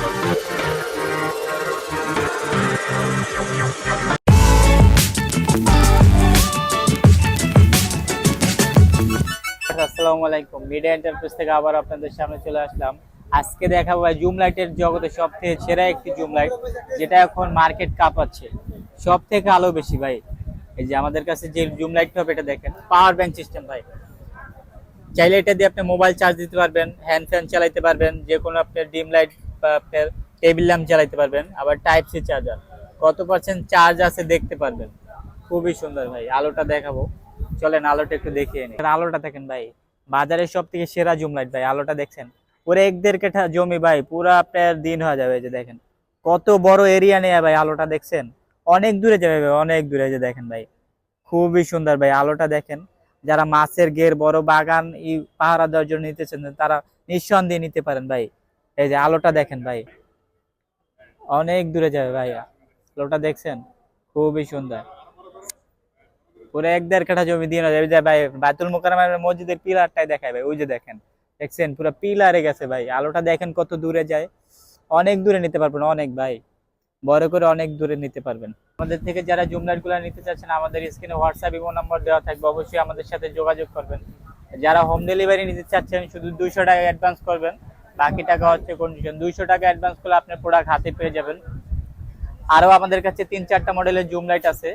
আসসালামু আলাইকুম। Media enterprise থেকে আবার আপনাদের সামনে চলে আসলাম। আজকে জুম লাইটের জগতে সব থেকে সেরা একটি জুম লাইট যেটা এখন মার্কেট সব থেকে বেশি এই যে আমাদের কাছে যে জুম লাইট হবে, এটা দেখেন। পাওয়ার সিস্টেম চাইলে এটা দিয়ে আপনি মোবাইল চার্জ দিতে পারবেন হ্যান্ড ফ্যান চালাতে পারবেন যে কোনো আপনার ডিম লাইট আপনার টেবিল ল্যাম্প চালাতে পারবেন, আবার টাইপ সি চার্জার কত পার্সেন্ট চার্জ আছে দেখতে পারবেন। খুবই সুন্দর ভাই, আলোটা দেখাবো। চলেন আলোটা একটু দেখিয়ে নিই। আলোটা দেখেন ভাই, বাজারের সব থেকে সেরা জুম লাইট ভাই, আলোটা দেখছেন? পুরো এক দেড় কাঠা জমি ভাই, পুরো আপনার দিন হয়ে যাবে যে দেখেন। কত বড় এরিয়া নিয়ে ভাই, আলোটা দেখছেন? অনেক দূরে যাবে ভাই, অনেক দূরে যে দেখেন ভাই। খুবই সুন্দর ভাই, আলোটা দেখেন। যারা মাছের গের বড় বাগান, ই পাহারা দেওয়ার জন্য নিতে চান, তারা নিঃসন্দেহে নিতে পারেন ভাই। এই যে আলোটা দেখেন ভাই। অনেক দূরে যাবে ভাই আলোটা দেখছেন? খুবই সুন্দর। পুরো এক দেড় কাঠা জমি দিয়ে না যাবে ভাই বায়তুল মোকাররমের মসজিদের পিলারটাই দেখায় ভাই। ওই যে দেখেন, দেখছেন? পুরো পিলারে গেছে ভাই। আলোটা দেখেন কত দূরে যায়। অনেক দূরে নিতে পারবেন, অনেক ভাই। বড় করে অনেক দূরে নিতে পারবেন। আমাদের থেকে যারা জুম লাইটগুলো নিতে চাচ্ছেন, আমাদের স্ক্রিনে হোয়াটসঅ্যাপ ইমো নাম্বার দেওয়া থাকবে। অবশ্যই আমাদের সাথে যোগাযোগ করবেন। যারা হোম ডেলিভারি নিতে চাচ্ছেন, শুধু দুইশো টাকা অ্যাডভান্স করবেন। বাকি টাকা হচ্ছে কন্ডিশন দুইশো টাকা অ্যাডভান্স করলে আপনি প্রোডাক্ট হাতে পেয়ে যাবেন। আরও আমাদের কাছে তিন চারটা মডেলের জুম লাইট আছে।